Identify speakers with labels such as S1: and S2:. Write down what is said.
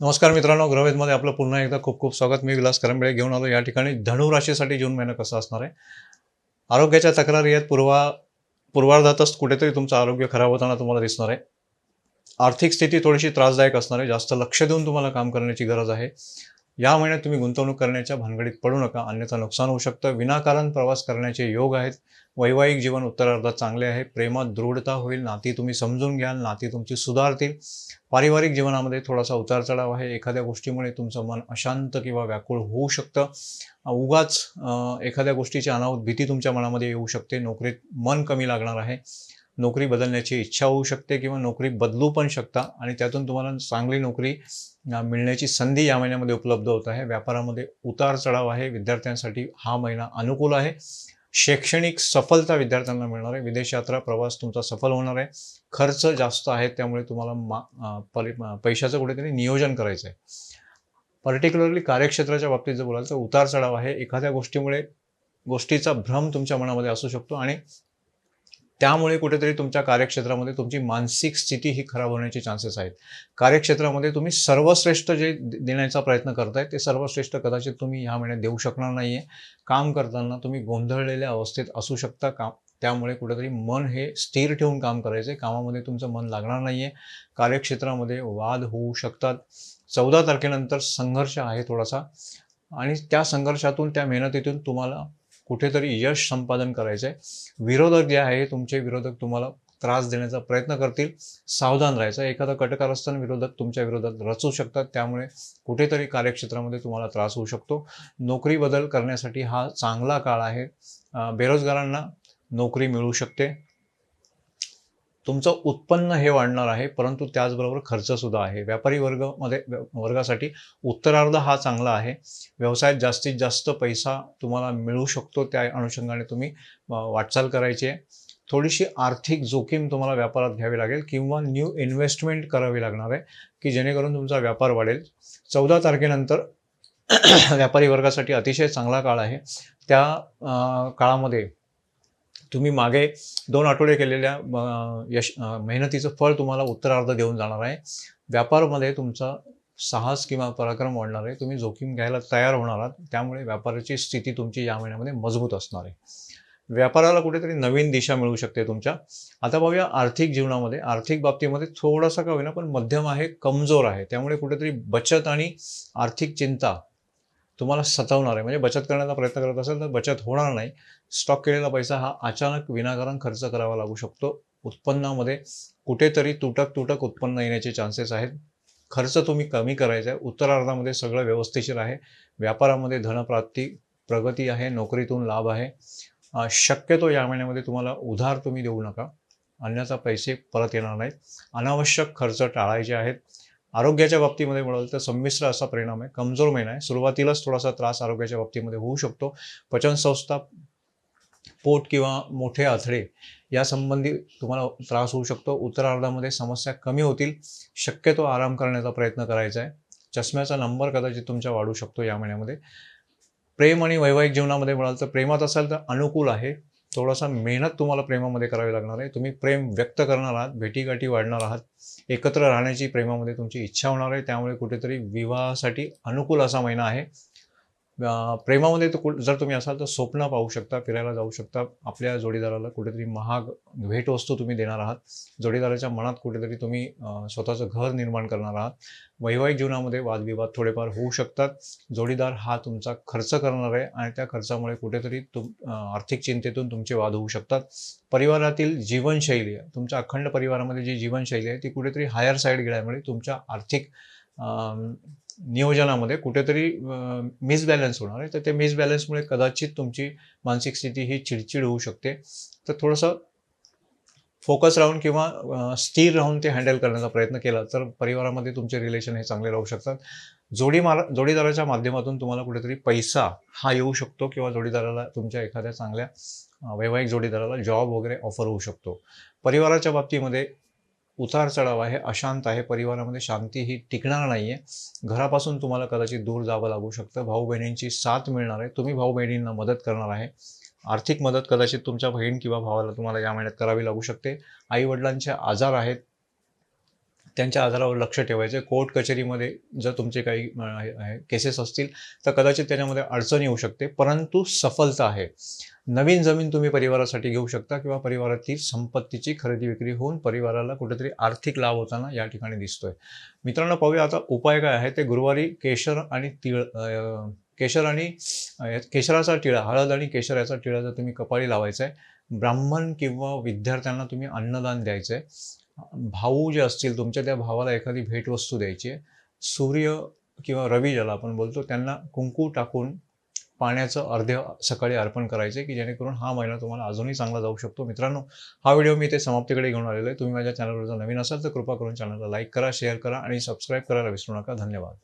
S1: नमस्कार मित्रांनो ग्रहवेदमध्ये आपलं पुन्हा एकदा खूप खूप स्वागत. मी विलास करंबेळे घेऊन आलो या ठिकाणी. धनु राशीसाठी जून महिना कसा असणार आहे? आरोग्याच्या तक्रारी आहेत. पूर्वा पूर्वार्धातच कुठेतरी तुमचं आरोग्य खराब होताना तुम्हाला दिसणार आहे. आर्थिक स्थिती थोडीशी त्रासदायक असणार आहे. जास्त लक्ष देऊन तुम्हाला काम करण्याची गरज आहे. या महिन्यात तुम्ही गुंतवणूक करण्याच्या भानगडीत पडू नका अन्यथा नुकसान होऊ शकतं. विनाकारण प्रवास करण्याचे योग आहेत. वैवाहिक जीवन उत्तरार्धात चांगले आहे. प्रेमात दृढता होईल. नाती तुम्ही समजून घ्याल. नाती तुमची सुधारतील. पारिवारिक जीवनामध्ये थोडासा उतार चढाव आहे. एखाद्या गोष्टीमुळे तुमचं मन अशांत किंवा व्याकुळ होऊ शकतं. उगाच एखाद्या गोष्टीची अनाहूत भीती तुमच्या मनामध्ये येऊ शकते. नोकरीत मन कमी लागणार आहे. नोकरी बदलण्याची इच्छा होऊ शकते किंवा नोकरी बदलू पण शकता आणि त्यातून तुम्हाला चांगली नोकरी मिळण्याची संधी या महिन्यामध्ये उपलब्ध होत आहे. व्यापारामध्ये उतार चढाव आहे. विद्यार्थ्यांसाठी हा महिना अनुकूल आहे. शैक्षणिक सफलता विद्यार्थ्यांना मिळणार आहे. विदेश यात्रा प्रवास तुमचा सफल होणार आहे. खर्च जास्त आहे त्यामुळे तुम्हाला मा परि पैशाचं कुठेतरी नियोजन करायचं आहे. पर्टिक्युलरली कार्यक्षेत्राच्या बाबतीत जर बोलाल तर उतार चढाव आहे. एखाद्या गोष्टीमुळे गोष्टीचा भ्रम तुमच्या मनामध्ये असू शकतो आणि त्यामुळे कुठेतरी तुमच्या कार्यक्षेत्रामध्ये तुमची मानसिक स्थिती ही खराब होण्याचे चान्सेस आहेत. कार्यक्षेत्रामध्ये तुम्ही सर्वश्रेष्ठ जे देण्याचा प्रयत्न करताय ते सर्वश्रेष्ठ कदाचित तुम्ही ह्या महिन्यात देऊ शकणार नाही आहे काम करताना तुम्ही गोंधळलेल्या अवस्थेत असू शकता. काम त्यामुळे कुठेतरी मन हे स्थिर ठेवून काम करायचं आहे कामामध्ये तुमचं मन लागणार नाही आहे कार्यक्षेत्रामध्ये वाद होऊ शकतात. चौदा तारखेनंतर संघर्ष आहे थोडासा. आणि त्या संघर्षातून त्या मेहनतीतून तुम्हाला कुठेतरी यश संपादन करायचं आहे विरोधक जे आहे तुमचे विरोधक तुम्हाला त्रास देण्याचा प्रयत्न करतील. सावधान राहायचं. एखादा कटकारस्थान विरोधक तुमच्या विरोधात रचू शकतात. त्यामुळे कुठेतरी कार्यक्षेत्रामध्ये तुम्हाला त्रास होऊ शकतो. नोकरी बदल करण्यासाठी हा चांगला काळ आहे. बेरोजगारांना नोकरी मिळू शकते. तुमचं उत्पन्न हे वाढणार आहे परंतु त्याचबरोबर खर्चसुद्धा आहे. व्यापारी वर्गामध्ये वर्गासाठी उत्तरार्ध हा चांगला आहे. व्यवसायात जास्तीत जास्त पैसा तुम्हाला मिळू शकतो त्या अनुषंगाने तुम्ही वाटचाल करायची आहे. थोडीशी आर्थिक जोखीम तुम्हाला व्यापारात घ्यावी लागेल किंवा न्यू इन्व्हेस्टमेंट करावी लागणार आहे की जेणेकरून तुमचा व्यापार वाढेल. चौदा तारखेनंतर व्यापारी वर्गासाठी अतिशय चांगला काळ आहे. त्या काळामध्ये तुम्ही मागे दोन आठवडे केलेल्या यश मेहनतीचं फळ तुम्हाला उत्तरार्ध देऊन जाणार आहे. व्यापारमध्ये तुमचा साहस किंवा पराक्रम वाढणार आहे. तुम्ही जोखीम घ्यायला तयार होणार आहात. त्यामुळे व्यापाराची स्थिती तुमची या महिन्यामध्ये मजबूत असणार आहे. व्यापाराला कुठेतरी नवीन दिशा मिळू शकते तुमच्या. आता पाहूया आर्थिक जीवनामध्ये. आर्थिक बाबतीमध्ये थोडासा का होईना पण मध्यम आहे कमजोर आहे. त्यामुळे कुठेतरी बचत आणि आर्थिक चिंता तुम्हाला सतावणार आहे. म्हणजे बचत करण्याचा प्रयत्न करत असेल तर बचत होणार नाही. स्टॉक केलेला पैसा हा अचानक विनाकारण खर्च करावा लागू शकतो. उत्पन्नामध्ये कुठेतरी तुटक तुटक उत्पन्न येण्याचे चान्सेस आहेत. खर्च तुम्ही कमी करायचा आहे. उत्तरार्धामध्ये सगळं व्यवस्थिशीर आहे. व्यापारामध्ये धनप्राप्ती प्रगती आहे. नोकरीतून लाभ आहे. शक्यतो या महिन्यामध्ये तुम्हाला उधार तुम्ही देऊ नका. अन्यथा पैसे परत येणार नाहीत. अनावश्यक खर्च टाळायचे आहेत. आरोग्याच्या बाबतीमध्ये म्हणाल तर संमिश्र असा परिणाम आहे. कमजोर महिना आहे. सुरुवातीलाच थोडासा त्रास आरोग्याच्या बाबतीमध्ये होऊ शकतो. पचनसंस्था पोट किंवा मोठे आथडे यासंबंधी तुम्हाला त्रास होऊ शकतो. उत्तरार्धामध्ये समस्या कमी होतील. शक्यतो आराम करण्याचा प्रयत्न करायचा आहे. चष्म्याचा नंबर कदाचित तुमचा वाढू शकतो या महिन्यामध्ये. प्रेम आणि वैवाहिक जीवनामध्ये म्हणाल तर प्रेमात असाल तर अनुकूल आहे. थोडासा मेहनत तुम्हाला प्रेमामध्ये करावी लागणार आहे. तुम्ही प्रेम व्यक्त करणार आहात भेटीगाठी वाढणार आहात एकत्र राहण्याची प्रेमामध्ये तुमची इच्छा होणार आहे. त्यामुळे कुठेतरी विवाहासाठी अनुकूल असा महिना आहे. प्रेमामध्ये तर जर तुम्ही असाल तर स्वप्न पाहू शकता फिरायला जाऊ शकता. आपल्या जोडीदाराला कुठेतरी महाग भेटवस्तू तुम्ही देणार आहात. जोडीदाराच्या मनात कुठेतरी तुम्ही स्वतःचं घर निर्माण करणार आहात. वैवाहिक जीवनामध्ये वादविवाद थोडेफार होऊ शकतात. जोडीदार हा तुमचा खर्च करणार आहे आणि त्या खर्चामुळे कुठेतरी तुम आर्थिक चिंतेतून तुमचे वाद होऊ शकतात. परिवारातील जीवनशैली आहे तुमच्या अखंड परिवारामध्ये जी जीवनशैली आहे ती कुठेतरी हायर साईड गेल्यामुळे तुमच्या आर्थिक नियोजनामध्ये कुठेतरी मिसबॅलन्स होणार आहे. तर ते मिसबॅलन्समुळे कदाचित तुमची मानसिक स्थिती ही चिडचिड होऊ शकते. तर थोडंसं फोकस राहून किंवा स्थिर राहून ते हँडल करण्याचा प्रयत्न केला तर परिवारामध्ये तुमचे रिलेशन हे चांगले राहू शकतात. जोडी मारा जोडीदाराच्या माध्यमातून तुम्हाला कुठेतरी पैसा हा येऊ शकतो किंवा जोडीदाराला तुमच्या एखाद्या चांगल्या वैवाहिक जोडीदाराला जॉब वगैरे ऑफर होऊ शकतो. परिवाराच्या बाबतीमध्ये उतार चढाव आहे अशांत आहे परिवारामध्ये शांती ही टिकणार नाही आहे घरापासून तुम्हाला कदाचित दूर जावं लागू शकतं. भाऊ बहिणींची साथ मिळणार आहे. तुम्ही भाऊ बहिणींना मदत करणार आहे. आर्थिक मदत कदाचित तुमच्या बहीण किंवा भावाला तुम्हाला या महिन्यात करावी लागू शकते. आई वडिलांचे आजार आहेत. त्यांच्या आधारावर लक्ष ठेवायचं. कोर्ट कचेरीमध्ये जर तुमचे काही केसेस असतील तर कदाचित त्याच्यामध्ये अडचण येऊ शकते. परंतु सफलता आहे. नवीन जमीन तुम्ही परिवारासाठी घेऊ शकता किंवा परिवारातील संपत्तीची खरेदी विक्री होऊन परिवाराला कुठेतरी आर्थिक लाभ होताना या ठिकाणी दिसतोय. मित्रांनो पाहूया आता उपाय काय आहे ते गुरुवारी केशर आणि तिळ केशर आणि केशराचा टिळा हळद आणि केशर याचा टिळा जर तुम्ही कपाळी लावायचा आहे ब्राह्मण किंवा विद्यार्थ्यांना तुम्ही अन्नदान द्यायचं आहे. भाऊ जे असतील तुमच्या त्या भावाला एखादी भेटवस्तू द्यायची आहे. सूर्य किंवा रवी ज्याला आपण बोलतो त्यांना कुंकू टाकून पाण्याचं अर्ध सकाळी अर्पण करायचे की जेणेकरून हा महिना तुम्हाला अजूनही चांगला जाऊ शकतो. मित्रांनो हा व्हिडिओ मी ते समाप्तीकडे घेऊन आलेलो आहे. तुम्ही माझ्या चॅनलवर जर नवीन असाल तर कृपा करून चॅनलला लाईक करा शेअर करा आणि सबस्क्राईब करायला विसरू नका. धन्यवाद.